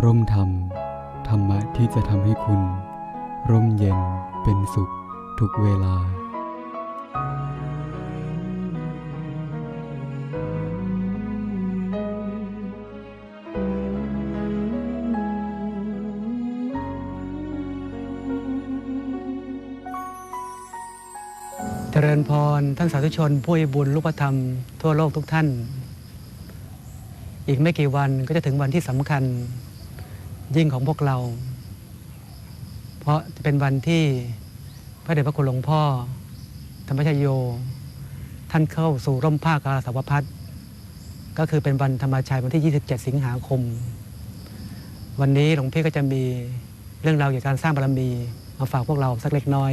ร่มธรรม ธรรมะที่จะทำให้คุณ ร่มเย็นเป็นสุขทุกเวลา เจริญพรท่านสาธุชนผู้บุญรูปธรรม ทั่วโลกทุกท่าน อีกไม่กี่วันก็จะถึงวันที่สำคัญ ยิ่งของพวกเรา เพราะจะเป็นวันที่พระเดชพระคุณหลวงพ่อ ธรรมชโย ท่านเข้าสู่ร่มผ้ากาสาวพัฒก็คือเป็นวันธรรมชัยวันที่ 27 สิงหาคม วันนี้หลวงพี่ก็จะมีเรื่องราวเกี่ยวกับการสร้างบารมีมาฝากพวกเราสักเล็กน้อย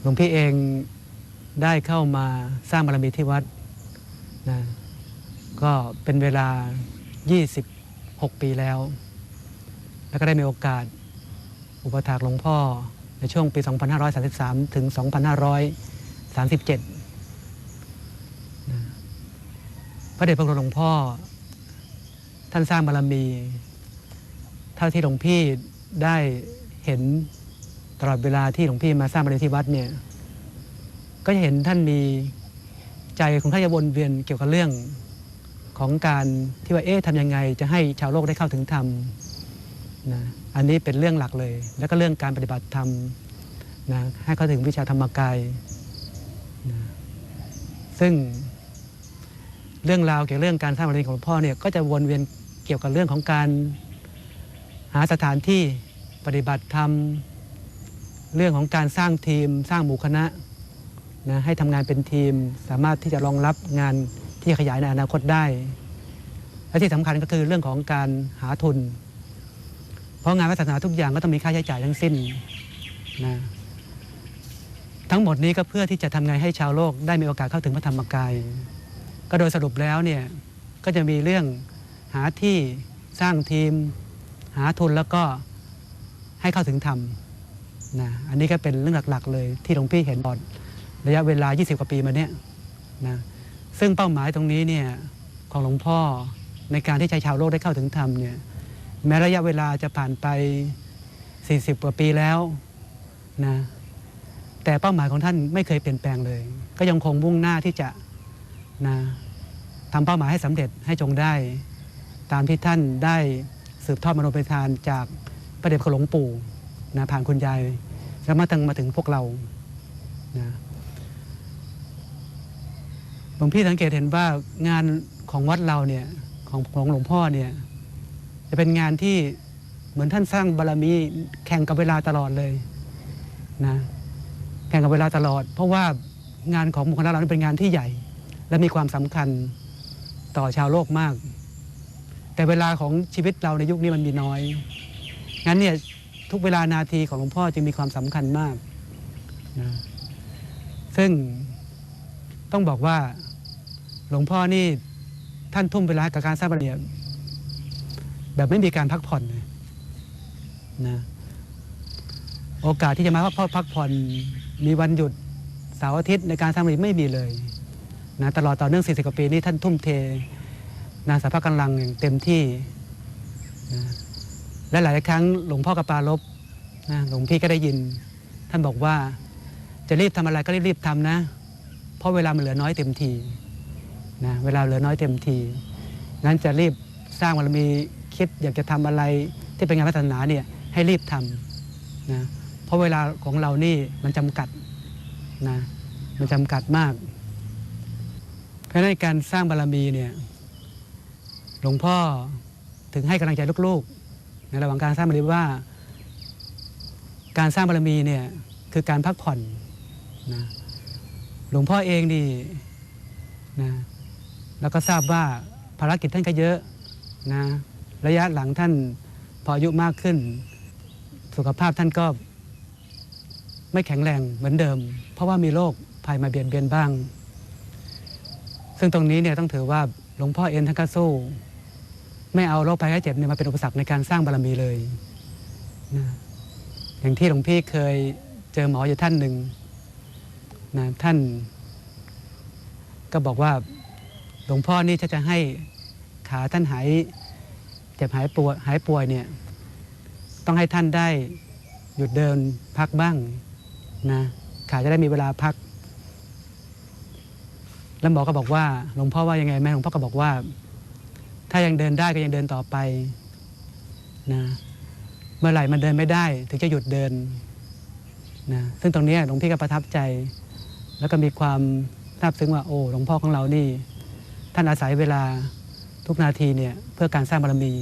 หลวงพี่เองได้เข้ามาสร้างบารมีที่วัดนะก็เป็นเวลา 20 6 ปีแล้ว แล้วก็ได้มีโอกาสอุปถากหลวงพ่อในช่วงปี 2533 ถึง 2537นะพระเดชพระคุณหลวงพ่อ ท่านสร้างบารมี เท่าที่หลวงพี่ได้เห็นตลอดเวลาที่หลวงพี่มาสร้างบารมีที่วัดเนี่ย ก็จะเห็นท่านมีใจของท่านจะวนเวียนเกี่ยวกับเรื่อง ของการที่ว่าเอ๊ะทำยังไง จะให้ชาวโลกได้เข้าถึงธรรมนะอันนี้เป็นเรื่องหลักเลย แล้วก็เรื่องการปฏิบัติธรรมนะให้เข้าถึงวิชาธรรมกายนะซึ่งเรื่องราวเกี่ยวกับเรื่องการสร้างบารมีของหลวงพ่อเนี่ยก็จะวนเวียนเกี่ยวกับเรื่องของการหาสถานที่ปฏิบัติธรรมเรื่องของการสร้างทีม สร้างหมู่คณะนะให้ทำงานเป็นทีม สามารถที่จะรองรับงาน ที่ขยายในอนาคตได้ และที่สำคัญก็คือเรื่องของการหาทุน เพราะงานศาสนาทุกอย่างก็ต้องมีค่าใช้จ่ายทั้งสิ้นนะทั้งหมดนี้ก็เพื่อที่จะทำไงให้ชาวโลกได้มีโอกาสเข้าถึงพระธรรมกาย ก็โดยสรุปแล้วเนี่ยก็จะมีเรื่องหาที่สร้างทีม หาทุนแล้วก็ให้เข้าถึงธรรมนะอันนี้ก็เป็นเรื่องหลักๆ เลยที่หลวงพี่เห็นตอนระยะเวลา 20 กว่าปีมาเนี้ยนะ ซึ่งเป้าหมายตรงนี้เนี่ยของหลวงพ่อในการที่ใช้ชาวโลกได้เข้าถึงธรรมเนี่ยแม้ระยะเวลาจะผ่านไป 40 กว่าปีแล้วนะแต่เป้าหมายของท่านไม่เคยเปลี่ยนแปลงเลย ก็ยังคงมุ่งหน้าที่จะนะทำเป้าหมายให้สำเร็จให้จงได้ ตามที่ท่านได้สืบทอดมโนปทานจากพระเดชพระคุณหลวงปู่นะผ่านคุณยายแล้วมาถึงมาถึงพวกเรานะ หลวงพี่สังเกตเห็นว่างานของวัดเราเนี่ยของของหลวงพ่อเนี่ยจะเป็นงานที่เหมือนท่านสร้างบารมีแข่งกับเวลาตลอดเลยนะแข่งกับเวลาตลอด เพราะว่างานของหมู่คณะเราเป็นงานที่ใหญ่ และมีความสำคัญต่อชาวโลกมาก แต่เวลาของชีวิตเราในยุคนี้มันมีน้อยงั้นเนี่ยทุกเวลานาทีของหลวงพ่อจึงมีความสำคัญมากนะซึ่งต้องบอกว่า หลวงพ่อนี่ท่านทุ่มเวลากับการสร้างบารมีแบบไม่มีการพักผ่อนนะโอกาสที่จะมาพักพักผ่อนมีวันหยุดเสาร์อาทิตย์ในการสร้างบารมีไม่มีเลยนะตลอดต่อเนื่อง40กว่าปีนี้ท่านทุ่มเทนาสาภาพกำลังอย่างเต็มที่นะและหลายครั้งหลวงพ่อกับปาลบนะหลวงพี่ก็ได้ยิน ท่านบอกว่าจะรีบทำอะไรก็รีบๆทำนะ เพราะเวลามันเหลือน้อยเต็มที นะเวลาเหลือน้อยเต็มทีงั้นจะรีบสร้างบารมีคิดอยากจะทำอะไรที่เป็นงานพัฒนาเนี่ยให้รีบทำนะเพราะเวลาของเรานี่มันจำกัดนะมันจำกัดมาก เพราะฉะนั้นการสร้างบารมีเนี่ยหลวงพ่อถึงให้กำลังใจลูกๆในระหว่างการสร้างบารมีว่า การสร้างบารมีเนี่ยคือการพักผ่อนนะหลวงพ่อเองนี่นะ แล้วก็ทราบว่าภารกิจท่านก็เยอะนะระยะหลังท่านพออายุมากขึ้น สุขภาพท่านก็ไม่แข็งแรงเหมือนเดิม เพราะว่ามีโรคภัยมาเบียดเบียนบ้าง ซึ่งตรงนี้เนี่ยต้องถือว่าหลวงพ่อเอ็นท่านก็สู้ไม่เอาโรคภัยไข้เจ็บเนี่ยมาเป็นอุปสรรคในการสร้างบารมีเลยนะอย่างที่หลวงพี่เคยเจอหมออยู่ท่านหนึ่งนะท่านก็บอกว่า หลวงพ่อนี่ถ้าจะให้ขาท่านหายเจ็บหายป่วยหายป่วยเนี่ยต้องให้ท่านได้หยุดเดินพักบ้างนะขาจะได้มีเวลาพัก แล้วหมอก็บอกว่าหลวงพ่อว่ายังไงแม่หลวงพ่อก็บอกว่า ถ้ายังเดินได้ก็ยังเดินต่อไปนะเมื่อไหร่มันเดินไม่ได้ ถึงจะหยุดเดินนะซึ่งตรงนี้หลวงพี่ก็ประทับใจ แล้วก็มีความซาบซึ้งว่าโอ้หลวงพ่อของเรานี่ ท่านอาศัยเวลาทุกนาทีเนี่ยเพื่อการสร้างบารมี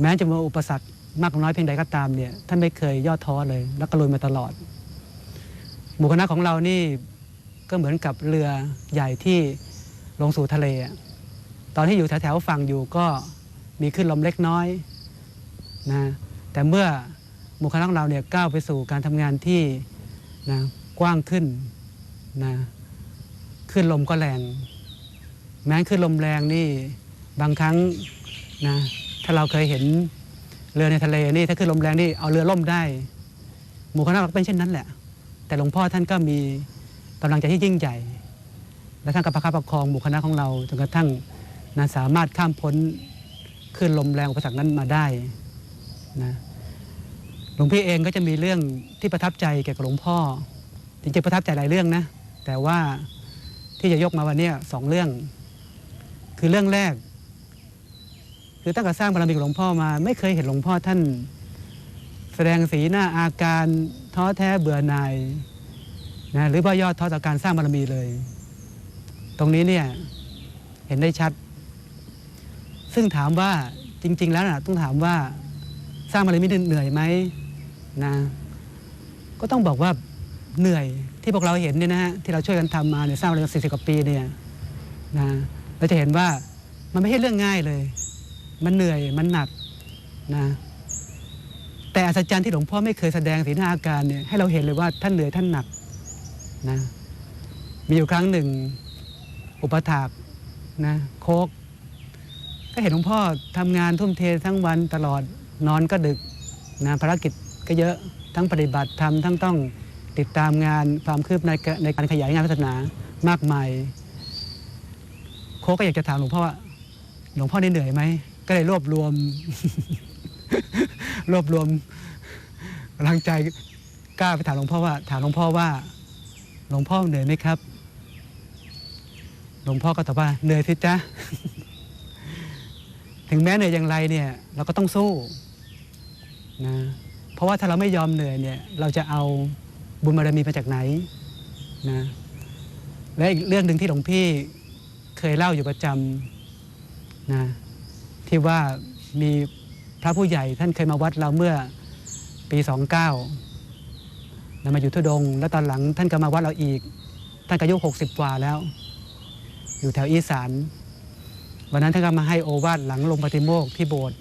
แม้จะมีอุปสรรคมากน้อยเพียงใดก็ตามเนี่ยท่านไม่เคยย่อท้อเลย แล้วก็ลุยมาตลอด หมู่คณะของเรานี่ก็เหมือนกับเรือใหญ่ที่ลงสู่ทะเล ตอนที่อยู่แถวๆฝั่งอยู่ก็มีขึ้นลมเล็กน้อยนะแต่เมื่อหมู่คณะของเราเนี่ยก้าวไปสู่การทำงานที่นะกว้างขึ้นนะขึ้นลมก็แรง แม้ขึ้นลมแรงนี่บางครั้งนะถ้าเราเคยเห็นเรือในทะเลนี่ถ้าขึ้นลมแรงนี่เอาเรือล่มได้ หมู่คณะเราก็เป็นเช่นนั้นแหละ แต่หลวงพ่อท่านก็มีกำลังใจที่ยิ่งใหญ่ และท่านก็ประคับประคองหมู่คณะของเราจนกระทั่งนะสามารถข้ามพ้นขึ้นลมแรงอุปสรรคนั้นมาได้นะหลวงพี่เองก็จะมีเรื่องที่ประทับใจเกี่ยวกับหลวงพ่อจริงๆประทับใจหลายเรื่องนะแต่ว่าที่จะยกมาวันนี้สองเรื่อง คือเรื่องแรก คือตั้งแต่สร้างบารมีหลวงพ่อมา ไม่เคยเห็นหลวงพ่อท่าน แสดงสีหน้าอาการท้อแท้เบื่อหน่ายนะหรือว่ายอดท้อต่อการสร้างบารมีเลย ตรงนี้เนี่ยเห็นได้ชัด ซึ่งถามว่าจริง ๆ แล้วนะต้องถามว่าสร้างบารมีเหนื่อยไหมนะก็ต้องบอกว่าเหนื่อยที่พวกเราเห็นเนี่ยนะฮะที่เราช่วยกันทำมาเนี่ยสร้างบารมีสี่สิบกว่าปีเนี่ยนะ เราจะเห็นว่ามันไม่ใช่เรื่องง่ายเลย มันเหนื่อยมันหนักนะแต่อัศจรรย์ที่หลวงพ่อไม่เคยแสดงสีหน้าอาการเนี่ยให้เราเห็นเลยว่าท่านเหนื่อยท่านหนักนะมีอยู่ครั้งหนึ่ง อุปถากนะโคก ก็เห็นหลวงพ่อทำงานทุ่มเททั้งวันตลอดนอนก็ดึกนะภารกิจก็เยอะทั้งปฏิบัติธรรมทั้งต้องติดตามงานความคืบในในการขยายงานศาสนามากมาย คกก็อยากจะถามหลวงพ่อว่าหลวงพ่อได้เหนื่อยไหม ก็เลยรวบรวม รวบรวมกำลังใจกล้าไปถามหลวงพ่อว่า ถามหลวงพ่อว่า หลวงพ่อเหนื่อยไหมครับ หลวงพ่อก็ตอบว่าเหนื่อยสิจ๊ะถึงแม้เหนื่อยอย่างไรเนี่ย เราก็ต้องสู้นะเพราะว่าถ้าเราไม่ยอมเหนื่อยเนี่ย เราจะเอาบุญบารมีมาจากไหนนะและอีกเรื่องหนึ่งที่หลวงพี่ เคยเล่าอยู่ประจำนะที่ว่ามีพระผู้ใหญ่ท่านเคยมาวัดเราเมื่อปี 29นะมาอยู่ทุดง แล้วตอนหลังท่านก็มาวัดเราอีก ท่านก็อายุ60 กว่าแล้ว อยู่แถวอีสาน วันนั้นท่านก็มาให้โอวาทหลังลงปฏิโมกข์ที่โบสถ์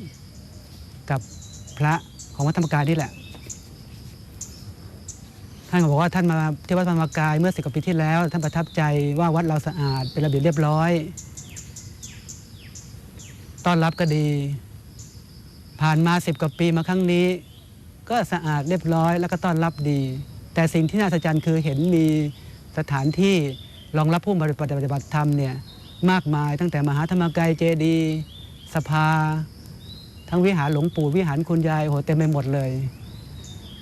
กับพระของวัดธรรมกายนี่แหละ ท่านก็บอกว่าท่านมาที่วัดธรรมกายเมื่อสิบกว่าปีที่แล้ว ท่านประทับใจว่าวัดเราสะอาดเป็นระเบียบเรียบร้อย ต้อนรับก็ดี ผ่านมาสิบกว่าปีมาครั้งนี้ ก็สะอาดเรียบร้อย แล้วก็ต้อนรับดี แต่สิ่งที่น่าอัศจรรย์คือเห็นมีสถานที่รองรับผู้ปฏิบัติธรรมเนี่ยมากมายตั้งแต่มหาธรรมกายเจดี สภา ทั้งวิหารหลวงปู่วิหารคุณยายโหเต็มไปหมดเลย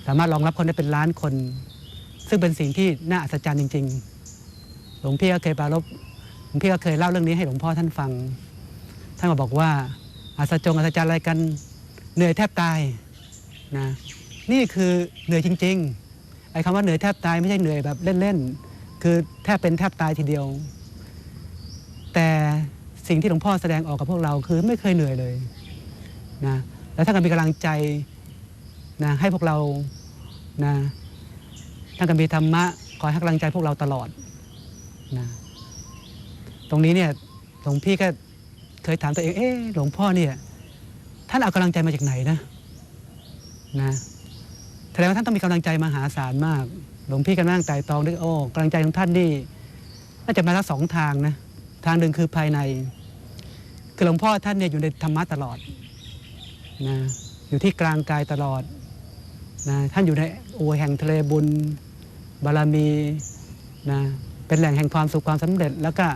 สามารถรองรับคนได้เป็นล้านคน ซึ่งเป็นสิ่งที่น่าอัศจรรย์จริง ๆ หลวงพี่ก็เคยปรารบหลวงพี่ก็เคยเล่าเรื่องนี้ให้หลวงพ่อท่านฟัง ท่านก็บอกว่าอัศจงอัศจรรย์อะไรกันเหนื่อยแทบตายนะนี่คือเหนื่อยจริง ๆไอ้คำว่าเหนื่อยแทบตายไม่ใช่เหนื่อยแบบเล่นๆคือแทบเป็นแทบตายทีเดียว แต่สิ่งที่หลวงพ่อแสดงออกกับพวกเราคือไม่เคยเหนื่อยเลยนะแล้วท่านก็มีกำลังใจนะให้พวกเรานะ ท่านก็มีธรรมะคอยให้กำลังใจพวกเราตลอดนะตรงนี้เนี่ยหลวงพี่ก็เคยถามตัวเอง เอ๊ะหลวงพ่อเนี่ยท่านเอากำลังใจมาจากไหนนะนะแสดงว่าท่านต้องมีกำลังใจมหาศาลมาก หลวงพี่ก็นั่งไต่ตองด้วยโอ้กำลังใจของท่านนี่น่าจะมาทั้งสองทางนะทางหนึ่งคือภายใน คือหลวงพ่อท่านเนี่ยอยู่ในธรรมะตลอดนะอยู่ที่กลางกายตลอดนะท่านอยู่ในโอแห่งทะเลบุญ บารมีนะเป็นแหล่งแห่งความสุขความสำเร็จ แล้วก็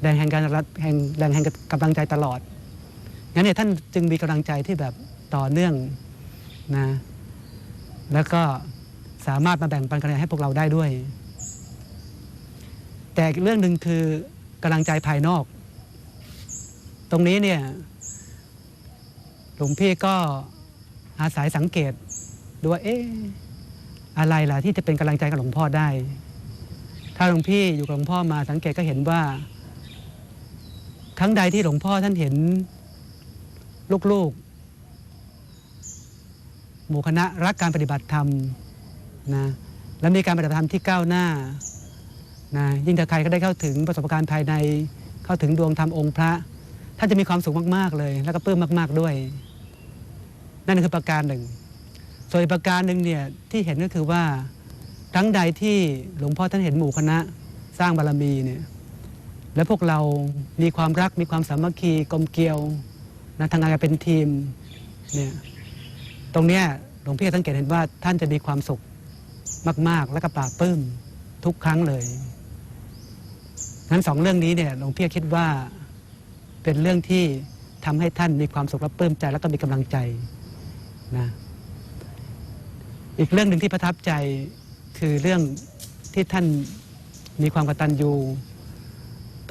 แหล่งแห่งการรัแห่งแหล่งแห่งกำลังใจตลอดงั้นเนี่ยท่านจึงมีกำลังใจที่แบบต่อเนื่องนะแล้วก็สามารถมาแบ่งปันกำลังให้พวกเราได้ด้วย แต่เรื่องหนึ่งคือกำลังใจภายนอก ตรงนี้เนี่ยหลวงพี่ก็อาศัยสังเกตดูว่าเอ๊ะ อะไรล่ะที่จะเป็นกำลังใจกับหลวงพ่อได้ ถ้าหลวงพี่อยู่กับหลวงพ่อมาสังเกตก็เห็นว่า ครั้งใดที่หลวงพ่อท่านเห็นลูกๆหมู่คณะรักการปฏิบัติธรรมนะและมีการปฏิบัติธรรมที่ก้าวหน้านะยิ่งถ้าใครก็ได้เข้าถึงประสบการณ์ภายในเข้าถึงดวงธรรมองค์พระท่านจะมีความสุขมาก ๆ เลย แล้วก็ปลื้มมาก ๆ ด้วย นั่นคือประการหนึ่ง ส่วนอีกประการหนึ่งเนี่ยที่เห็นก็คือว่าครั้งใดที่หลวงพ่อท่านเห็นหมู่คณะสร้างบารมีเนี่ยและพวกเรามีความรักมีความสามัคคีกลมเกลียวนะทำงานกันเป็นทีมเนี่ยตรงเนี้ยหลวงพี่สังเกตเห็นว่าท่านจะมีความสุขมาก ๆ และก็ปลาบปลื้มทุกครั้งเลยงั้นสองเรื่องนี้เนี่ยหลวงพี่คิดว่าเป็นเรื่องที่ทำให้ท่านมีความสุขและปลื้มใจ แล้วก็มีกำลังใจนะ อีกเรื่องหนึ่งที่ประทับใจคือเรื่องที่ท่านมีความกตัญญู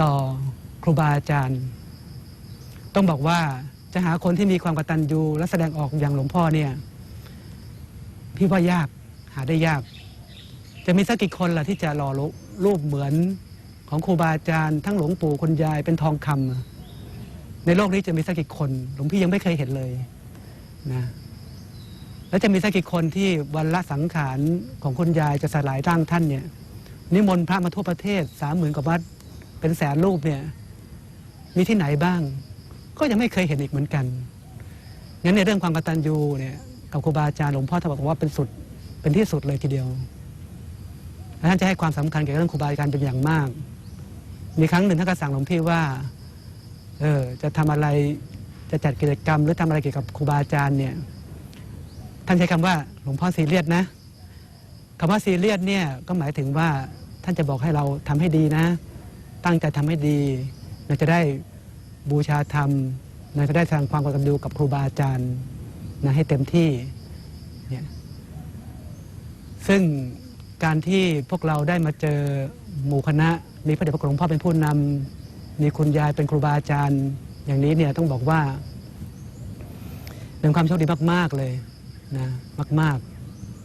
ต่อครูบาอาจารย์ ต้องบอกว่าจะหาคนที่มีความกตัญญูและแสดงออกอย่างหลวงพ่อเนี่ย พี่ว่ายากหาได้ยาก จะมีสักกี่คนล่ะที่จะหล่อรูปเหมือนของครูบาอาจารย์ ทั้งหลวงปู่คุณยายเป็นทองคำอะในโลกนี้จะมีสักกี่คน หลวงพี่ยังไม่เคยเห็นเลยนะ แล้วจะมีสักกี่คนที่วันละสังขารของคุณยายจะสลายร่างท่านเนี่ยนิมนต์พระมาทั่วประเทศสามหมื่นกว่าวัดเป็นแสนรูปเนี่ยมีที่ไหนบ้าง ก็ยังไม่เคยเห็นอีกเหมือนกันงั้นในเรื่องความกตัญญูเนี่ยกับครูบาอาจารย์หลวงพ่อท่านบอกว่าเป็นสุดเป็นที่สุดเลยทีเดียวท่านจะให้ความสำคัญเกี่ยวกับเรื่องครูบาอาจารย์เป็นอย่างมาก มีครั้งหนึ่งท่านก็สั่งหลวงพี่ว่าเออจะทำอะไรจะจัดกิจกรรม หรือทำอะไรเกี่ยวกับครูบาอาจารย์เนี่ย ท่านใช้คำว่าหลวงพ่อซีเรียสนะคำว่าซีเรียสเนี่ยก็หมายถึงว่าท่านจะบอกให้เราทำให้ดีนะ ตั้งใจทำให้ดี เราจะได้บูชาธรรม เราจะได้แสดงความกตัญญูกับครูบาอาจารย์นะให้เต็มที่เนี่ยซึ่งการที่พวกเราได้มาเจอหมู่คณะ มีพระเดชพระคุณหลวงพ่อเป็นผู้นำมีคุณยายเป็นครูบาอาจารย์ อย่างนี้เนี่ยต้องบอกว่าเป็นความโชคดีมาก ๆ เลย นะมาก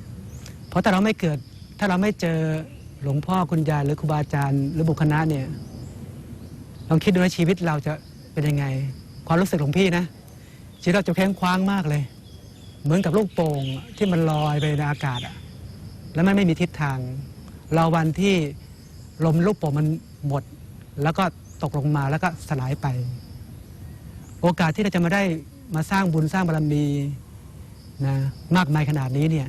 ๆ เพราะถ้าเราไม่เกิดถ้าเราไม่เจอหลวงพ่อคุณยายหรือครูบาอาจารย์หรือบุคคณะเนี่ยลองคิดดูว่าชีวิตเราจะเป็นยังไง ความรู้สึกของพี่นะชีวิตเราจะแข็งคว้างมากเลย เหมือนกับลูกโป่งที่มันลอยไปในอากาศอะแล้วมันไม่มีทิศทางเราวันที่ลมลูกโป่งมันหมด แล้วก็ตกลงมาแล้วก็สลายไป โอกาสที่เราจะมาได้มาสร้างบุญสร้างบารมี นะมากมายขนาดนี้เนี่ย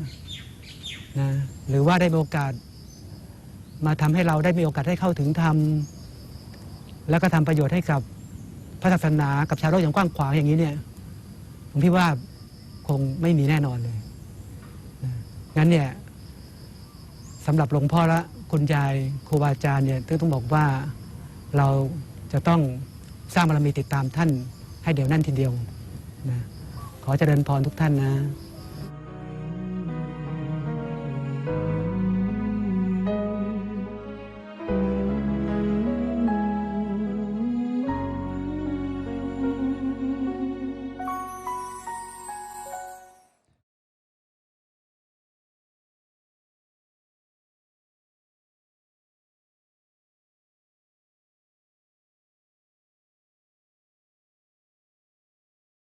นะหรือว่าได้มีโอกาส มาทำให้เราได้มีโอกาสได้เข้าถึงธรรมแล้วก็ทำประโยชน์ให้กับพระศาสนากับชาวโลกอย่างกว้างขวางอย่างนี้เนี่ยผมพี่ว่าคงไม่มีแน่นอนเลยนะงั้นเนี่ยสำหรับหลวงพ่อและคุณยายครูบาอาจารย์เนี่ยต้องบอกว่าเราจะต้องสร้างบารมีติดตามท่านให้เดี๋ยวนั่นทีเดียวนะ ขอเจริญพรทุกท่านนะ